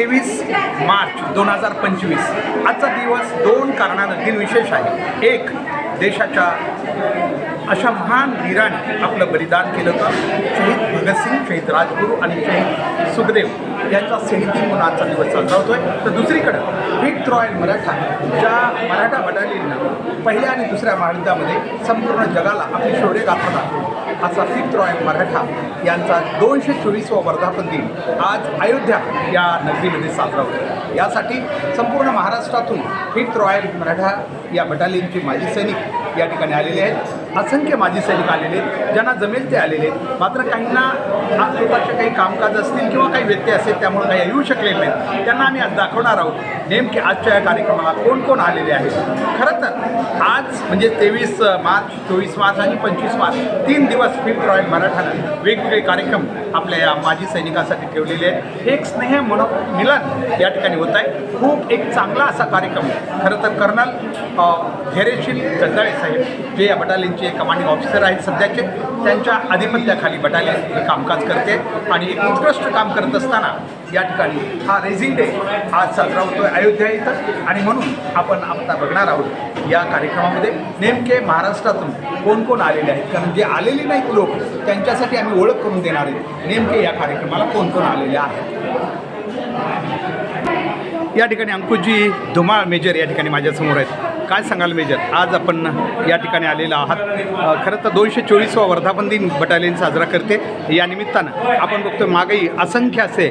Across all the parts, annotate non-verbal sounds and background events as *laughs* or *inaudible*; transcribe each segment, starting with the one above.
तेवीस मार्च दोन हजार पंचवीस. आजचा दिवस दोन कारणानं विशेष आहे. एक देशाच्या अशा महान वीराने आपलं बलिदान केलं होतं. शहीद भगतसिंग शहीद राजगुरू आणि शहीद सुखदेव यांचा शहीदी म्हणून आजचा दिवस साजरा होतोय. तर दुसरीकडं फिट रॉयल मराठा ज्या मराठा बटालियननं पहिल्या आणि दुसऱ्या महायुद्धामध्ये संपूर्ण जगाला आपली शौर्य गाथाला असा फिफ्थ रॉयल मराठा यांचा दोनशे चोवीसवा वर्धापन दिन आज अयोध्या या नगरीमध्ये साजरा होतो. यासाठी संपूर्ण महाराष्ट्रातून फिफ्थ रॉयल मराठा या बटालियनचे माजी सैनिक या ठिकाणी आलेले आहेत. असंख्य माजी सैनिक आलेले आहेत. ज्यांना जमेल ते आलेले आहेत. मात्र काहींना आज स्वतःचे काही कामकाज असतील किंवा काही व्यत्यय असेल त्यामुळे काही येऊ शकले नाहीत. त्यांना आम्ही आज दाखवणार आहोत नेमके आजच्या या कार्यक्रमाला कोण कोण आलेले आहेत. खरं तर आज म्हणजे तेवीस मार्च चोवीस मार्च आणि पंचवीस मार्च तीन दिवस फिफ्थ रॉयल मराठानं वेगवेगळे कार्यक्रम आपल्या या माजी सैनिकांसाठी ठेवलेले आहेत. हे एक स्नेह मन मिलन या ठिकाणी होत आहे. खूप एक चांगला असा कार्यक्रम. खरं तर कर्नल धैर्यशील जगदाळे साहेब जे या बटालियनचे कमांडिंग ऑफिसर आहेत सध्याचे त्यांच्या आधिपत्याखाली बटालियन हे कामकाज करते आणि एक उत्कृष्ट काम करत असताना या ठिकाणी हा रेझिंग डे आज साजरा होतोय अयोध्या इथं. आणि म्हणून आपण आता बघणार आहोत या कार्यक्रमामध्ये नेमके महाराष्ट्रातून कोण कोण आलेले आहेत? कारण जे आलेले नाहीत लोक त्यांच्यासाठी आम्ही ओळख करून देणार आहेत नेमके या कार्यक्रमाला कोण कोण आलेले आहेत? या ठिकाणी अंकुशजी धुमाळ मेजर या ठिकाणी माझ्यासमोर आहेत. काय सांगाल मेजर? आज आपण या ठिकाणी आलेलो आहात. खरं तर दोनशे चोवीसवा वर्धापन दिन बटालियन साजरा करते. या निमित्तानं आपण बघतो मागेही असंख्य असे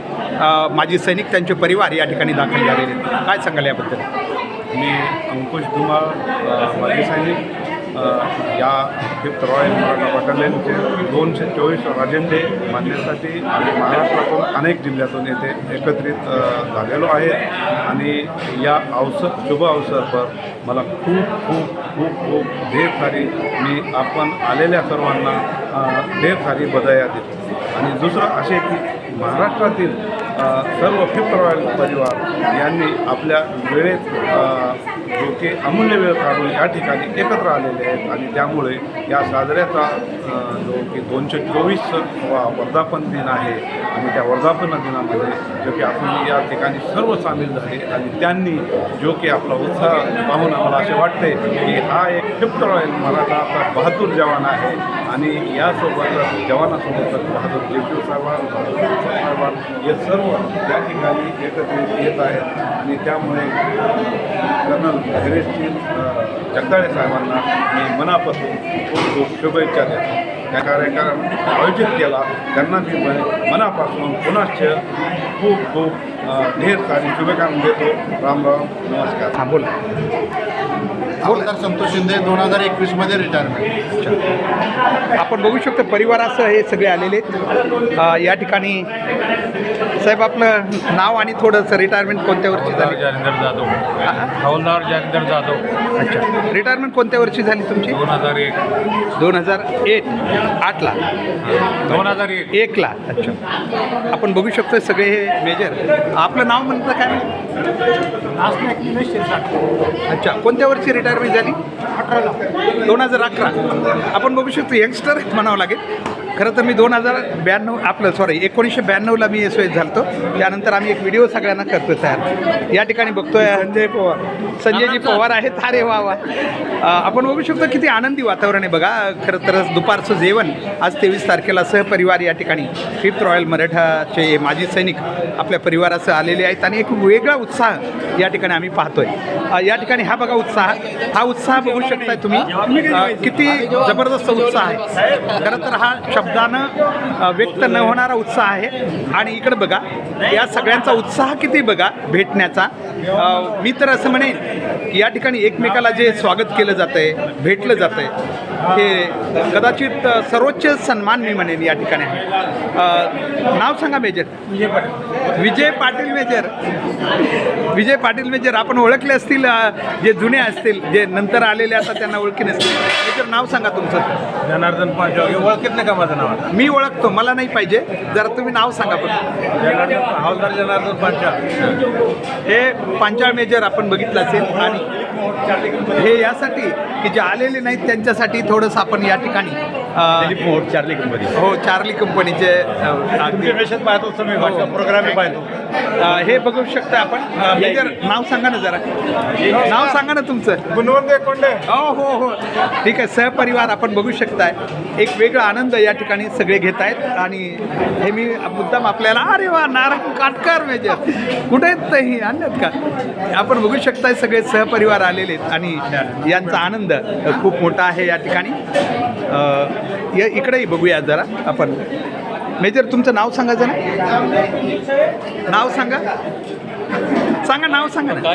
माजी सैनिक त्यांचे परिवार या ठिकाणी दाखल झालेले काय सांगाल याबद्दल? मी अंकुश धुमाळ माजी सैनिक. या फिफ्थ रॉयल मराठा बटालियनचे दोनशे चोवीस राजेंद्रे मानण्यासाठी आणि महाराष्ट्रातून अनेक जिल्ह्यातून येथे एकत्रित झालेलो आहे आणि या अवसर शुभ अवसरवर मला खूप खूप खूप खूप ढेर सारी मी आपण आलेल्या सर्वांना ढेर सारी बधाया देतो आणि दुसरं असे की महाराष्ट्रातील सर्व फिफ्थ रॉयल परिवार यांनी आपल्या वेळेत जो की अमूल्य वेळ काढून या ठिकाणी एकत्र आलेले आहेत आणि त्यामुळे या साजऱ्याचा जो की दोनशे चोवीस वर्धापन दिन आहे आणि त्या वर्धापन दिनामध्ये जो की आपण या ठिकाणी सर्व सामील झाले आणि त्यांनी जो की आपला उत्साह पाहून आम्हाला असे वाटते की हा एक फिफ्थ रॉयल मराठाचा बहादूर जवान आहे. आणि यासोबत जवानासोबतच बहादूर जेजू साहेबान बहादूर साहेबां हे सर्व त्या ठिकाणी एकत्रित येत आहेत. आणि त्यामुळे कर्नल धैर्यशील जगदाळे साहेबांना मी मनापासून खूप खूप शुभेच्छा देतो. त्या कार्यक्रम आयोजित केला त्यांना मी मनापासून पुनश्च खूप खूप ढेर सारी शुभेकामना देतो. राम राम नमस्कार. हां बोला. आमदार संतोष शिंदे दोन हजार एकवीसमध्ये रिटायरमेंट आपण बघू शकतो परिवारासह हे सगळे आलेले आहेत. या ठिकाणी साहेब आपलं नाव आणि थोडंसं रिटायरमेंट कोणत्या वर्षी झाली जालिंदर जाधव. हा? हवलदार जालिंदर जाधव. अच्छा. रिटायरमेंट कोणत्या वर्षी झाली तुमची? दोन हजार एक. दोन हजार एक. आठला. दोन हजार एक. एकला. अच्छा. आपण बघू शकतो सगळे हे मेजर आपलं नाव म्हणतं काय अच्छा. कोणत्या वर्षी रिटायरमेंट झाली? अठराला. दोन हजार अकरा. आपण बघू शकतो यंगस्टर म्हणावं लागेल. खरं तर मी दोन हजार ब्याण्णव आपलं सॉरी एकोणीसशे ब्याण्णवला मी एस एस झालतो. त्यानंतर आम्ही एक व्हिडिओ सगळ्यांना करतो तयार. या ठिकाणी बघतोय. संजय पवार. संजयजी पवार आहेत. अरे वा वा. आपण बघू शकतो किती आनंदी वातावरण आहे बघा. खरं तर दुपारचं जेवण आज तेवीस तारखेला सहपरिवार या ठिकाणी. फिफ्थ रॉयल मराठाचे माजी सैनिक आपल्या परिवारासह आलेले आहेत आणि एक वेगळा उत्साह या ठिकाणी आम्ही पाहतोय. या ठिकाणी हा बघा उत्साह. हा उत्साह बघू शकताय तुम्ही. किती जबरदस्त उत्साह आहे. खरं तर हा शब्दानं व्यक्त न होणारा उत्साह आहे. आणि इकडं बघा या सगळ्यांचा उत्साह किती बघा भेटण्याचा. मी तर असं म्हणेन की या ठिकाणी एकमेकाला जे स्वागत केलं जातं आहे भेटलं जातं आहे हे कदाचित सर्वोच्च सन्मान मी म्हणेन या ठिकाणी आहे. नाव सांगा major. Vijay Patil. Vijay Patil major. Vijay Patil major आपण ओळखले असतील जे जुने असतील जे नंतर आलेले आता त्यांना ओळखी नसतील. मेजर नाव सांगा तुमचं. जनार्दन पांचवागे ओळखत नाही का माझं नाव? मी ओळखतो मला नाही पाहिजे. जरा तुम्ही नाव सांगा पण जनार्दन हवलदार जनार्दन पांचाळ. हे पांचाळ मेजर आपण बघितलं असेल. ठिकाणी हे यासाठी की जे आलेले नाहीत त्यांच्यासाठी थोडंसं आपण या ठिकाणी दिलीप मोहोळ चार्ली कंपनी. हो चार्ली कंपनीचे इंटरनेशन पाहतो तुम्ही व्हॉट्सअप प्रोग्राम पाहतो. हे बघू शकता आपण. मेजर नाव सांगा ना जरा. नाव सांगा ना तुमचं. गुणवंत कोंडे. हो हो हो. ठीक आहे सहपरिवार आपण बघू शकताय. एक वेगळा आनंद या ठिकाणी सगळे घेत आहेत. आणि हे मी मुद्दाम आपल्याला अरे वा नारायण काटकर मेजर. कुठे आहेत ही? का? आपण बघू शकताय सगळे सहपरिवार आलेले आहेत. आणि यांचा आनंद खूप मोठा आहे या ठिकाणी. या इकडेही बघूया जरा आपण. मेजर तुमचं नाव सांगायचं ना नाव सांगा. सांगा नाव सांगा ना.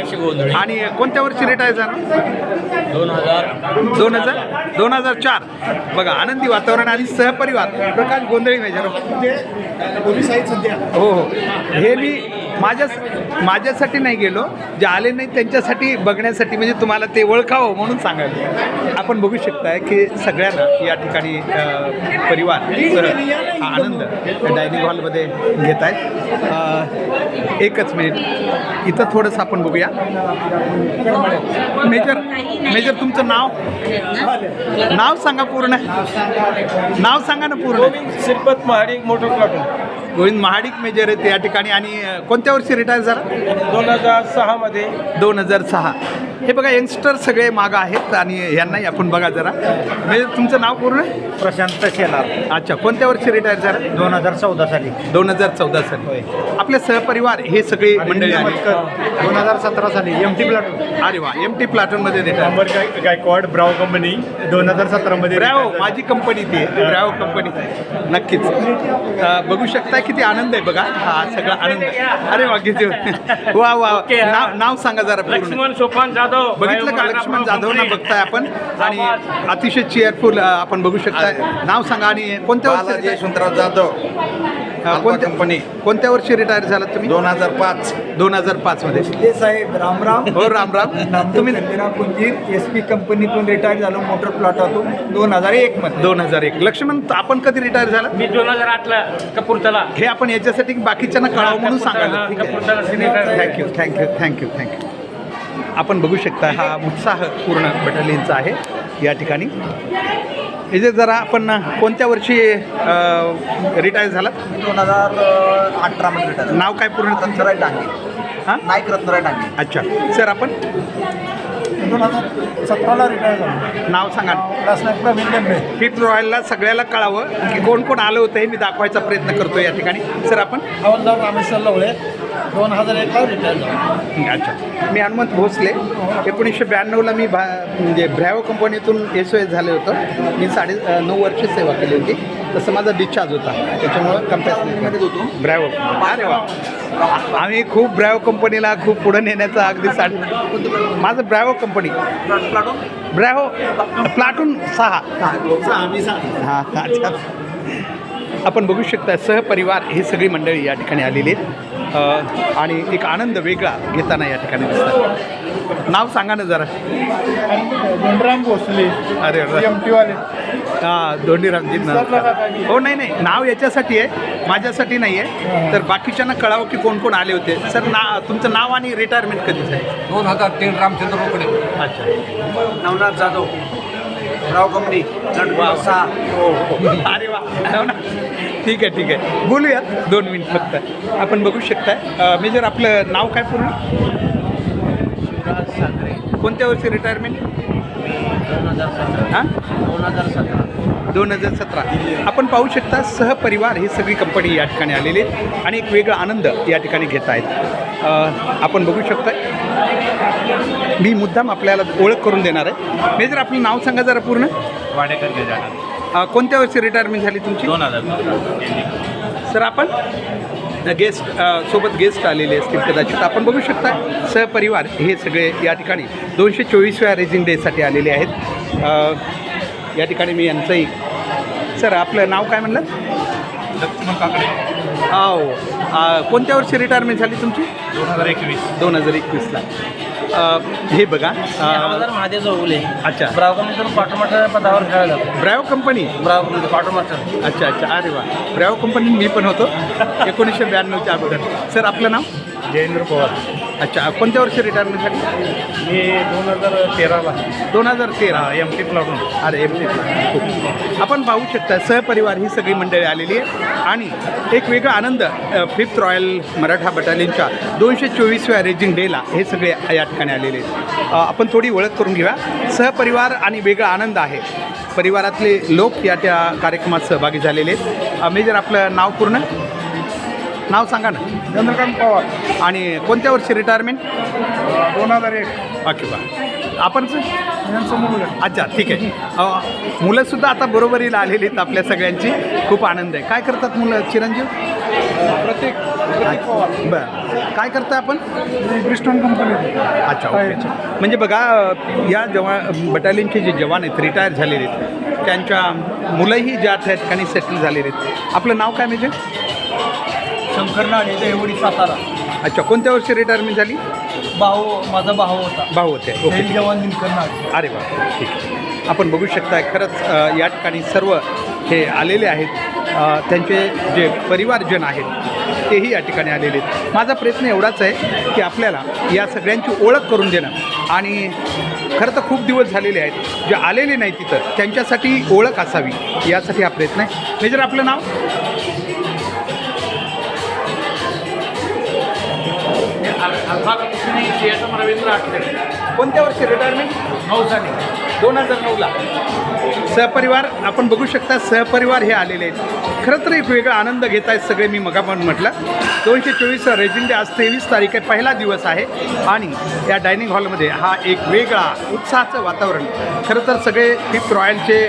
आणि कोणत्या वर्षी रिटायर झाला दोन हजार दोन हजार? दोन हजार चार. बघा आनंदी वातावरण आणि सहपरिवार. प्रकाश गोंधळी मेजर. पोलीस आहेत सध्या. हो हो. हे मी माझ्या माझ्यासाठी नाही गेलो. जे आले नाही त्यांच्यासाठी बघण्यासाठी म्हणजे तुम्हाला ते ओळखावं म्हणून सांगायला. आपण बघू शकताय की सगळ्यांना या ठिकाणी परिवार सह हा आनंद डायनिंग हॉलमध्ये घेत आहेत एकच मिनिट. इथं थोडंसं आपण बघूया. मेजर मेजर तुमचं नाव? नाव सांगा पूर्ण. नाव सांगा ना पूर्ण. Shripat Mahadik motor platoon Govind Mahadik major आहेत या ठिकाणी. आणि कोणत्या वर्षी रिटायर झाला? दोन हजार सहामध्ये दोन हजार सहा. हे बघा यंगस्टर सगळे मागं आहेत आणि यांनाही आपण बघा जरा. मेजर तुमचं नाव पूर्ण? प्रशांत शेलार. अच्छा कोणत्या वर्षी रिटायर झाला? दोन हजार चौदा साली. दोन हजार चौदा साली. आपले सहपरिवार हे सगळे मंडळी आहेत. दोन हजार सतरा साली एम टी प्लाटून अरे वा एम टी प्लाटूनमध्ये रिटायर अंबर गाय गायकवाड ब्राव कंपनी दोन हजार सतरामध्ये ब्रॅवो माझी कंपनी ती आहे. Bravo company. नक्कीच. अ, बघू शकता किती आनंद आहे बघा. हा सगळा आनंद. अरे वा किती *laughs* वा वा. नाव नाव सांगा जरा पूर्ण. लक्ष्मण सोपान जाधव बघितलं का? लक्ष्मण जाधवना बघताय. आपण. आणि अतिशय चेअरफुल आपण बघू शकताय. नाव सांगा आणि कोणत्या वर्षी बालाजी retire- यशवंतराव जाधव अल्फा कोणत्या कंपनी. कोणत्या वर्षी रिटायर झाला तुम्ही? दोन हजार पाच. दोन हजार पाच मध्ये. ते साहेब रामराम हो राम राम. नामदेव तुम्ही खंडेराव कुंजीर एस पी कंपनीतून रिटायर झालो मोटर प्लॉटातून दोन हजार एक मध्ये. दोन हजार एक. लक्ष्मण आपण कधी रिटायर झाला मी दोन हजार आठला कपूरथला. हे आपण याच्यासाठी बाकीच्यांना कळावं म्हणून सांगायला. Kapurthala senator thank you thank you thank you thank you आपण बघू शकता हा उत्साह पूर्ण बटालियनचा आहे या ठिकाणी. इथे जरा आपण कोणत्या वर्षी रिटायर झाला दोन हजार अठरामध्ये रिटायर नाव काय पूर्ण? रत्नराय डांगे हां? नाईक रत्नराय डांगे अच्छा. सर आपण? दोन हजार सतराला रिटायर झालो. नाव सांगा. क्लासनाईक प्रवीण हिट रॉयलला सगळ्याला कळावं की कोण कोण आलं होतं हे मी दाखवायचा प्रयत्न करतो या ठिकाणी. सर आपण? हवालदार रामेश्वर लवळे. दोन हजार एकला रिटायर झालो. अच्छा. मी हनुमंत भोसले. एकोणीसशे ब्याण्णवला मी भा म्हणजे ब्रॅवो कंपनीतून एस ओ एस झाले होतं. मी साडे नऊ वर्ष सेवा केली होती. तसं माझा डिस्चार्ज होता. त्याच्यामुळं होतो ब्रॅवो अरे वा. आम्ही खूप ब्रॅवो कंपनीला खूप पुढं नेण्याचं अगदी साडे माझं ब्रॅवो कंपनी ब्रॅवो प्लाटून सहा. हां अच्छा. आपण बघू शकता सहपरिवार हे सगळी मंडळी या ठिकाणी आलेली आहेत. आणि एक आनंद वेगळा घेताना या ठिकाणी दिसतात नाव सांगा ना जरा. धनराम भोसले अरे एम टीवाले हां दोंडीरामजी नमस्कार हो नाही नाही. नाव याच्यासाठी आहे माझ्यासाठी नाही आहे. तर बाकीच्यांना कळावं की कोण कोण आले होते. सर ना तुमचं नाव आणि रिटायरमेंट कधीच आहे? दोन हजार तीन रामचंद्र रोकडे. अच्छा. नवनाथ जाधव राव कंपनी सहा अरे वा. हो ना ठीक आहे ठीक आहे. बोलूयात दोन मिनिट फक्त. आपण बघू शकताय. अ, मेजर आपलं नाव काय पूर्ण? कोणत्या वर्षी रिटायरमेंट हां? दोन हजार सतरा. दोन हजार सतरा. आपण पाहू शकता सहपरिवार ही सगळी कंपनी या ठिकाणी आलेली आहेत आणि एक वेगळा आनंद या ठिकाणी घेत आहेत. आपण बघू शकताय मी मुद्दाम आपल्याला ओळख करून देणार आहे. मेजर आपलं नाव सांगा जरा पूर्ण. वाडेकर गजानन. कोणत्या वर्षी रिटायरमेंट झाली तुमची? दोन हजार सर आपण? गेस्ट सोबत गेस्ट आलेले असतील कदाचित. आपण बघू शकता सहपरिवार हे सगळे या ठिकाणी दोनशे चोवीसव्या रेझिंग डेसाठी आलेले आहेत. या ठिकाणी मी यांचंही सर आपलं नाव काय म्हणलं? लक्ष्मण काकडे. हो कोणत्या वर्षी रिटायरमेंट झाली तुमची? दोन हजार एकवीस. दोन हजार एकवीसला. हे बघा हवालदार महादेव चौगुले अच्छा. ब्राव कंपनीतून पाठोमाठ्या पदावर खेळला जातो ब्रॅव कंपनी? ब्राव कंपनी पाठोमाठ्या अच्छा अच्छा. अरे वा. ब्रॅव कंपनी मी पण होतो. एकोणीसशे ब्याण्णवच्या अगोदर. सर आपलं नाव? जयेंद्र पवार. अच्छा कोणत्या वर्षी रिटायरमेंट झाली? मी दोन हजार तेराला. दोन हजार तेरा. एम टी प्लाटून अरे एम टी आपण पाहू शकता सहपरिवार ही सगळी मंडळी आलेली आहे आणि एक वेगळा आनंद फिफ्थ रॉयल मराठा बटालियनच्या दोनशे चोवीसव्या रेजिंग डेला हे सगळे या ठिकाणी आलेले आहेत. आपण थोडी ओळख करून घेऊया. सहपरिवार आणि वेगळा आनंद आहे. परिवारातले लोक या त्या कार्यक्रमात सहभागी झालेले आहेत. मेजर आपलं नाव पूर्ण? नाव सांगा ना. चंद्रकांत पवार. आणि कोणत्या वर्षी रिटायरमेंट दोन हजार एक. ओके बा आपण अच्छा ठीक आहे. अ, मुलंसुद्धा आता बरोबरीला आलेली आहेत आपल्या सगळ्यांची. खूप आनंद आहे. काय करतात मुलं चिरंजीव? प्रत्येक पवार. बरं. काय करता आपण? ब्रिस्टॉन कंपनी अच्छा ओके म्हणजे बघा अ, या जवान बटालियनचे जे जवान आहेत रिटायर झालेले आहेत त्यांच्या मुलंही ज्या त्या ठिकाणी सेटल झालेले आहेत. आपलं नाव काय म्हणजे शंकर नाणे देवडी सातारा अच्छा कोणत्या वर्षी रिटायरमेंट झाली? भाऊ माझा भाऊ होता. भाऊ होते. ओके जवान दिनकर नाणे अरे वा ठीक आहे. आपण बघू शकता खरंच अ, या ठिकाणी सर्व हे आलेले आहेत. अ, त्यांचे जे परिवारजन आहेत तेही या ठिकाणी आलेले आहेत. माझा प्रयत्न एवढाच आहे की आपल्याला या सगळ्यांची ओळख करून देणं. आणि खरं तर खूप दिवस झालेले आहेत. जे आलेले नाही तिथं त्यांच्यासाठी ओळख असावी यासाठी हा प्रयत्न आहे. मेजर आपलं नाव? रवींद्र आठवले कोणत्या वर्षी रिटायरमेंट नऊ साली दोन हजार नऊला सहपरिवार आपण बघू शकता सहपरिवार हे आलेले आहेत खरं तर एक वेगळा आनंद घेत आहेत सगळे मी मगापण म्हटलं दोनशे चोवीस रेजिंग डे आज तेवीस तारीख आहे पहिला दिवस आहे आणि या डायनिंग हॉलमध्ये हा एक वेगळा उत्साहाचं वातावरण खरं तर सगळे फिफ्थ रॉयलचे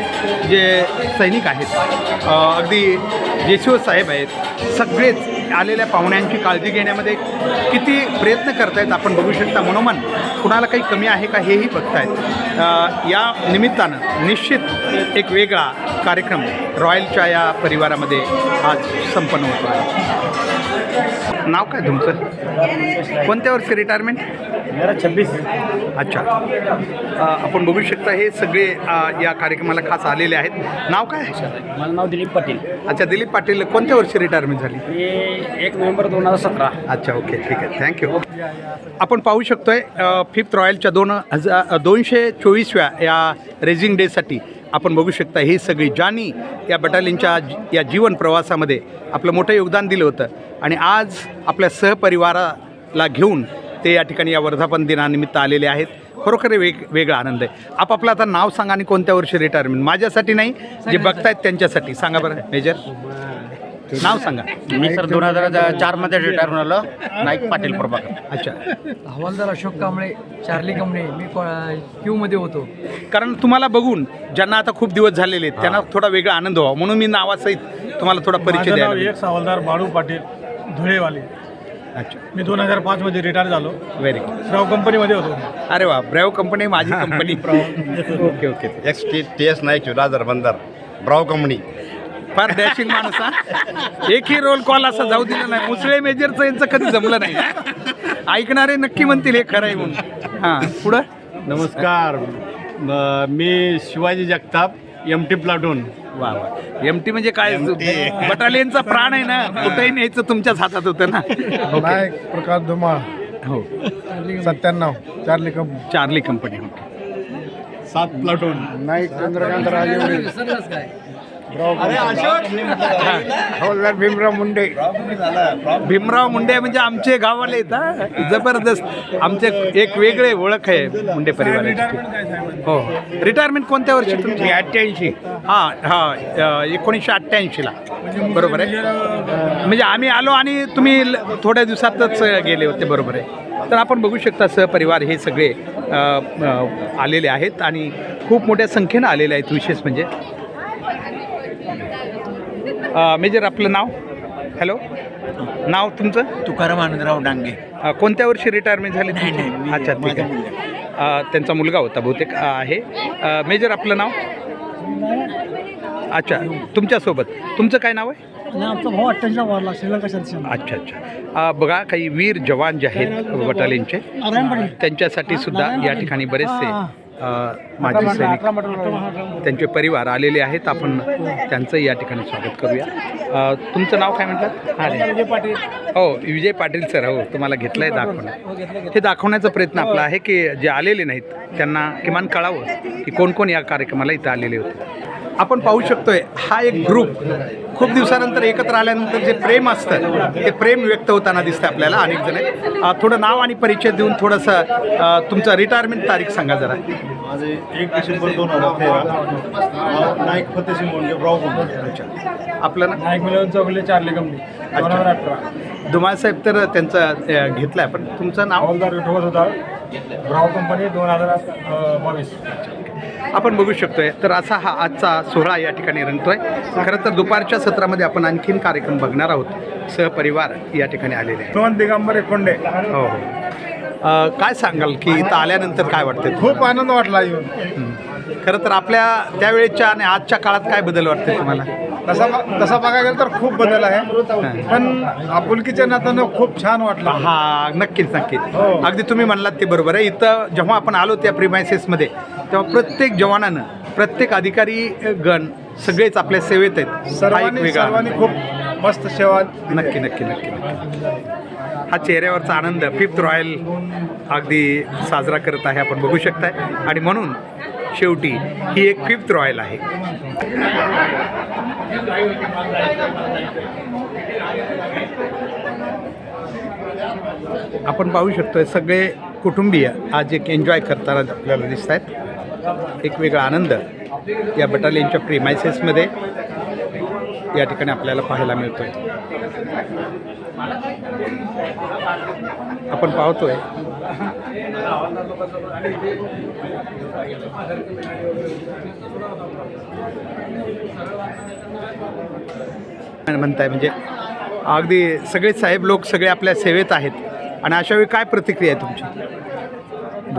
जे सैनिक आहेत अगदी जेसीओ साहेब आहेत सगळेच आलेल्या पाहुण्यांची काळजी घेण्यामध्ये किती प्रयत्न करतायत आपण बघू शकता. मनोमन कुणाला काही कमी आहे का हेही बघतायत. या निमित्तानं निश्चित एक वेगळा कार्यक्रम रॉयलच्या या परिवारामध्ये आज संपन्न होतो आहे नाव काय तुमचं? कोणत्या वर्षी रिटायरमेंट मेरा छब्बीस। अच्छा. अ, आपण बघू शकता हे सगळे अ, या कार्यक्रमाला खास आलेले आहेत. नाव काय? माझं नाव दिलीप पाटील. अच्छा दिलीप पाटील कोणत्या वर्षी रिटायरमेंट झाली? मी एक नोव्हेंबर दोन हजार सतरा. अच्छा ओके ठीक आहे. थँक्यू आपण पाहू शकतोय फिफ्थ रॉयलच्या दोन हजार दोनशे चोवीसव्या या रेझिंग डेसाठी आपण बघू शकता ही सगळी ज्यांनी या बटालियनच्या जी- या जीवन प्रवासामध्ये आपलं मोठं योगदान दिलं होतं. आणि आज आपल्या सहपरिवाराला घेऊन ते या ठिकाणी या वर्धापन दिनानिमित्त आलेले आहेत. खरोखर वेग वेगळा आनंद आहे. आपापलं आता नाव सांगा आणि कोणत्या वर्षी रिटायरमेंट माझ्यासाठी नाही जे बघतायत त्यांच्यासाठी. सांगा बरं मेजर. नाव सांगा. मी सर दोन हजार चारमध्ये रिटायर होऊन आलो. नाईक पाटील प्रभाकर. अच्छा. हवालदार अशोक कांबळे चार्ली कांबळे मी क्यूमध्ये होतो. कारण तुम्हाला बघून ज्यांना आता खूप दिवस झालेले आहेत त्यांना थोडा वेगळा आनंद व्हावा. म्हणून मी नावासहित तुम्हाला थोडा परिचय माझं नाव द्यायला एक हवालदार बाळू पाटील धुळेवाले. अच्छा. मी दोन हजार पाचमध्ये रिटायर झालो. व्हेरी गुड श्राव कंपनीमध्ये होतो. अरे वा ब्रॅव कंपनी माझी company okay okay X T T S Naik Roger बंदर ब्राव कंपनी फार डॅशिंग माणूस हा? एकही रोल कॉल असा जाऊ दिला नाही. मुसळे मेजरचं यांचं कधी जमलं नाही. ऐकणारे नक्की म्हणतील हे खरं आहे म्हणून. हां पुढं? नमस्कार. म- मी Shivaji Jagtap M T platoon वा वा. एम टी म्हणजे काय? बटालियनचा प्राण आहे ना कुठेही न्यायचं तुमच्याच हातात होतं ना. *laughs* ओके नायक प्रकाश धुमाळ. हो. सत्त्याण्णव charlie company charlie company okay सात प्लाटून. नाईक चंद्रकांत राजे हवालदार भीमराव मुंडे. भीमराव मुंडे म्हणजे आमचे गाववाले आहेत हा. जबरदस्त. आमचे एक वेगळे ओळख आहे मुंडे परिवाराची. हो. रिटायरमेंट कोणत्या वर्षी तुमची? अठ्ठ्याऐंशी. हां हां एकोणीसशे अठ्ठ्याऐंशीला. बरोबर आहे? म्हणजे आम्ही आलो आणि तुम्ही ल- थोड्या दिवसातच गेले होते बरोबर आहे? तर आपण बघू शकता सहपरिवार हे सगळे आलेले आहेत आणि खूप मोठ्या संख्येनं आलेले आहेत विशेष म्हणजे. मेजर आपलं नाव? हॅलो नाव तुमचं? तुकाराम आनंदराव डांगे. अ, कोणत्या वर्षी रिटायरमेंट झाली तुमची? अच्छा ठीक आहे. अ, त्यांचा मुलगा होता बहुतेक अ, आहे. अ, मेजर आपलं नाव? अच्छा तुमच्यासोबत तुमचं काय नाव आहे? आमचा भाऊ अठ्ठ्याऐंशी वारला श्रीलंका अच्छा अच्छा. अ, बघा काही वीर जवान जे आहेत बटालियनचे त्यांच्यासाठी सुद्धा या ठिकाणी बरेचसे माजी सैनिक त्यांचे परिवार आलेले आहेत. आपण त्यांचं या ठिकाणी स्वागत करूया. तुमचं नाव काय म्हणतात हां विजय पाटील. हो विजय पाटील सर हो तुम्हाला घेतलं आहे दाखवणं. हे दाखवण्याचा प्रयत्न आपला आहे की जे आलेले नाहीत त्यांना किमान कळावं की कोण कोण या कार्यक्रमाला इथं आलेले होते. आपण पाहू शकतोय हा एक ग्रुप खूप दिवसानंतर एकत्र आल्यानंतर जे प्रेम असतं ते प्रेम व्यक्त होताना दिसतं आपल्याला अनेक जण. थोडं नाव आणि परिचय देऊन थोडंसं तुमचं रिटायरमेंट तारीख सांगा जरा. माझे एक डिसेंबर दोन हजार तेरा. नाईक फतेसिंग मुंडे ब्राऊ आपलं ना नाईक मिलन चौगले चारले कंपनी दोन हजार अठरा. धुमाळ साहेब तर त्यांचं घेतलं आहे पण तुमचं नाव? हवालदार विठोबा होता. ब्राव कंपनी दोन हजार बावीस. आपण बघू शकतोय. तर असा हा आजचा सोहळा या ठिकाणी रंगतोय. खरं तर दुपारच्या सत्रामध्ये आपण आणखीन कार्यक्रम बघणार आहोत. सहपरिवार या ठिकाणी आलेले आहे दोन दिगंबर एकोंडे. हो हो. काय सांगाल की इथं आल्यानंतर काय वाटतं खूप आनंद वाटला येऊन. खरं तर आपल्या त्यावेळेच्या आणि आजच्या काळात काय बदल वाटते तुम्हाला? तसा तसा बघायला गेलं तर खूप बदल आहे. पण आपुलकीच्या नात्यानं खूप छान वाटलं. हा नक्कीच नक्कीच. अगदी तुम्ही म्हणलात ते बरोबर आहे. इथं जेव्हा आपण आलो त्या प्रिमायसेसमध्ये तेव्हा प्रत्येक जवानानं प्रत्येक अधिकारी गण सगळेच आपल्या सेवेत आहेत. सर्वांनी खूप मस्त सेवा. नक्की नक्की नक्की नक्की. हा चेहऱ्यावरचा आनंद फिफ्थ रॉयल अगदी साजरा करत आहे आपण बघू शकताय. आणि म्हणून शेवटी ही एक फिफ्थ रॉयल आहे. आपण पाहू शकतोय सगळे कुटुंबीय आज एक एन्जॉय करताना आपल्याला दिसत आहेत एक वेगळा आनंद या बटालियनच्या प्रिमायसेसमध्ये या ठिकाणी आपल्याला पाहायला मिळतोय. आपण पाहतोय. म्हणताय म्हणजे अगदी सगळे साहेब लोक सगळे आपल्या सेवेत आहेत. आणि अशा वेळी काय प्रतिक्रिया आहे तुमची?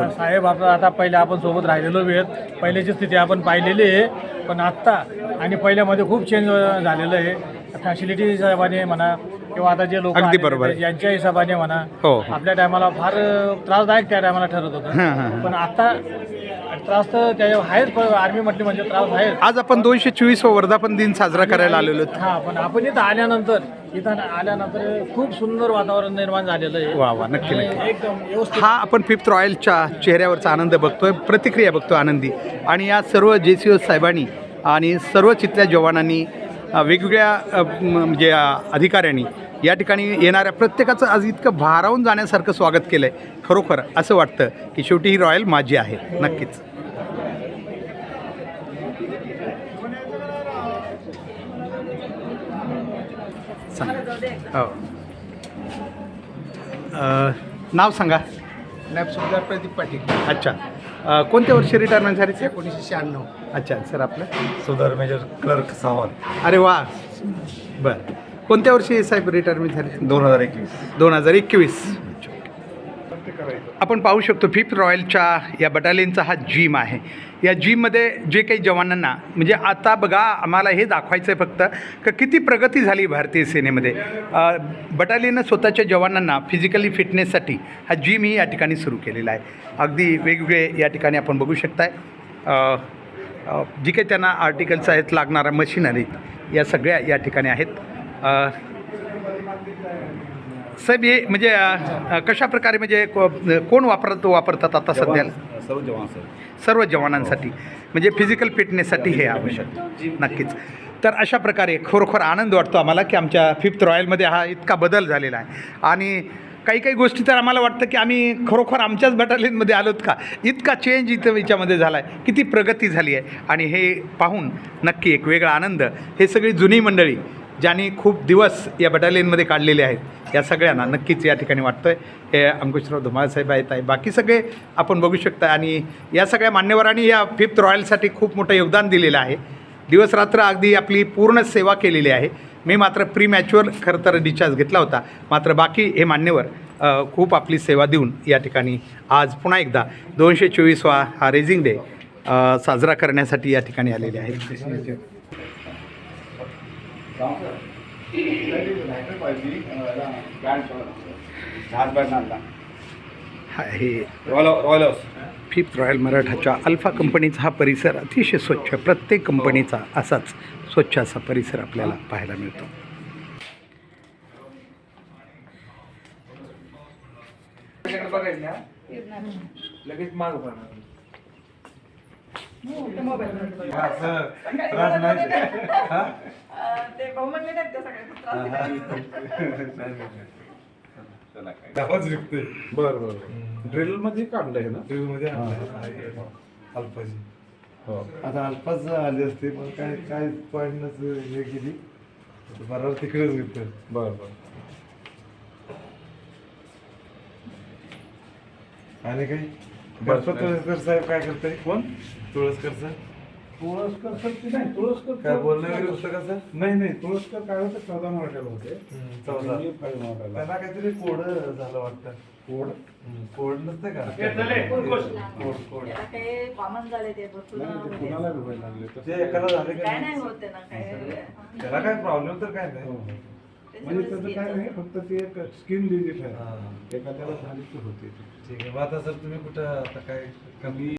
साहेब आता आता पहिले आपण सोबत राहिलेलो वेळ पहिल्याची स्थिती आपण पाहिलेली आहे पण आत्ता आणि पहिल्यामध्ये खूप चेंज झालेलं आहे फॅसिलिटी हिशोबाने म्हणा किंवा आता जे लोक अगदी बरोबर आहे. यांच्या हिशोबाने म्हणा हो. आपल्या टायमाला फार त्रासदायक त्या टायमाला ठरत हां, हां, हां. होतं पण आता त्रास तर त्या आहेच पण आर्मी म्हटली म्हणजे त्रास आहे आज आपण दोनशे चोवीस वर्धापन दिन साजरा करायला आलेलो आहोत. हा पण आपण इथं आल्यानंतर इथं आल्यानंतर खूप सुंदर वातावरण निर्माण झालेलं आहे. वा वा नक्की नक्की. एकदम व्यवस्थित हा आपण फिफ्थ रॉयलच्या चेहऱ्यावरचा आनंद बघतोय प्रतिक्रिया बघतो आनंदी. आणि या सर्व जे सी ओ साहेबांनी आणि सर्व चिथल्या जवानांनी अ, वेगवेगळ्या अ, म- म्हणजे अ, अधिकाऱ्यांनी या ठिकाणी येणाऱ्या प्रत्येकाचं आज इतकं भारावून जाण्यासारखं स्वागत केलं आहे खरोखर असं वाटतं की शेवटी ही रॉयल माझी आहे नक्कीच. सांगा. हो. अ, नाव सांगा. नायब सुभेदार प्रदीप पाटील. अच्छा. अ, कोणत्या वर्षी रिटायरमेंट झाली सर एकोणीसशे शहाण्णव. अच्छा सर आपलं? सुधार मेजर क्लर्क सावंत. अरे वा. बरं. कोणत्या वर्षी साहेब रिटायरमेंट झाली? दोन हजार एकवीस. दोन हजार एकवीस. आपण पाहू शकतो फिफ्थ रॉयलच्या या बटालियनचा हा जिम आहे. या जिममध्ये जे काही जवानांना म्हणजे आता बघा आम्हाला हे दाखवायचं आहे फक्त का किती प्रगती झाली भारतीय सेनेमध्ये. बटालियननं स्वतःच्या जवानांना फिजिकली फिटनेससाठी हा जिम ही या ठिकाणी सुरू केलेला आहे. अगदी वेगवेगळे या ठिकाणी आपण बघू शकताय. जी काही त्यांना आर्टिकल्स आहेत लागणाऱ्या मशिनरी या सगळ्या या ठिकाणी आहेत. साहेब हे म्हणजे अ, कशा प्रकारे म्हणजे को- कोण वापरत वापरतात आता सध्या सर्व जवान सर सर्व जवानांसाठी. म्हणजे फिजिकल फिटनेससाठी हे आवश्यक. नक्कीच. तर अशा प्रकारे खरोखर आनंद वाटतो आम्हाला की आमच्या फिफ्थ रॉयलमध्ये हा इतका बदल झालेला आहे. आणि काही काही गोष्टी तर आम्हाला वाटतं की आम्ही खरोखर आमच्याच बटालियनमध्ये आलोत का? इतका चेंज इथं याच्यामध्ये झाला आहे किती प्रगती झाली आहे. आणि हे पाहून नक्की एक वेगळा आनंद. हे सगळी जुनी मंडळी ज्यांनी खूप दिवस या बटालियनमध्ये काढलेले आहेत. या सगळ्यांना नक्कीच या ठिकाणी वाटतं आहे हे अंकुशराव धुमाळ साहेब आहेत आहे बाकी सगळे आपण बघू शकता आणि या सगळ्या मान्यवरांनी या फिफ्थ रॉयलसाठी खूप मोठं योगदान दिलेलं आहे. दिवसरात्र अगदी आपली पूर्ण सेवा केलेली आहे. मी मात्र प्री मॅच्युअर खरं तर डिस्चार्ज घेतला होता. मात्र बाकी हे मान्यवर खूप आपली सेवा देऊन या ठिकाणी आज पुन्हा एकदा दोनशे चोवीसवा हा रेझिंग डे साजरा करण्यासाठी या ठिकाणी आलेले आहेत. आहे फिफ्थ रॉयल मराठाच्या अल्फा कंपनीचा हा परिसर अतिशय स्वच्छ प्रत्येक कंपनीचा असाच स्वच्छ असा परिसर आपल्याला पाहायला मिळतो. लगेच माग पडणार. ते भाऊ म्हणले नाहीत का सगळे बरं बरं. ड्रिलमध्ये काढलं आहे ना? मध्ये अल्पाची हो आता अल्पाच आली असते पण काय काय पॉईंटनच हे केली? बरोबर तिकडेच घेतलं बरं बरं. आणि काही तुळसकर साहेब काय करताय? कोण? तुळसकर सर? तुळसकर सर ते नाही? तुळसकर काय बोलणं वगैरे होतं का सर? नाही नाही. तुळसकर काय होतं? चौदा मराठ्याला होते. चौदा. मी फाईव्ह मराठ्याला त्यांना काहीतरी कोड झालं वाटतं. कोड? कोड नसतं का? Code code. कॉमन झाले ते भरपूर नाही ते मध्ये. कुणाला बी व्हायला लागले. ते एकाला झाले काय नाही? होते ना काय. त्याला काय प्रॉब्लेम तर काय हो, नाही. हो. ते म्हणजे त्याचं काय नाही फक्त ती एक स्किन डिजीज आहे. हा. एखाद्याला झाली की होते ती. ठीक आहे. मग आता सर तुम्ही कुठं? आता काय कमी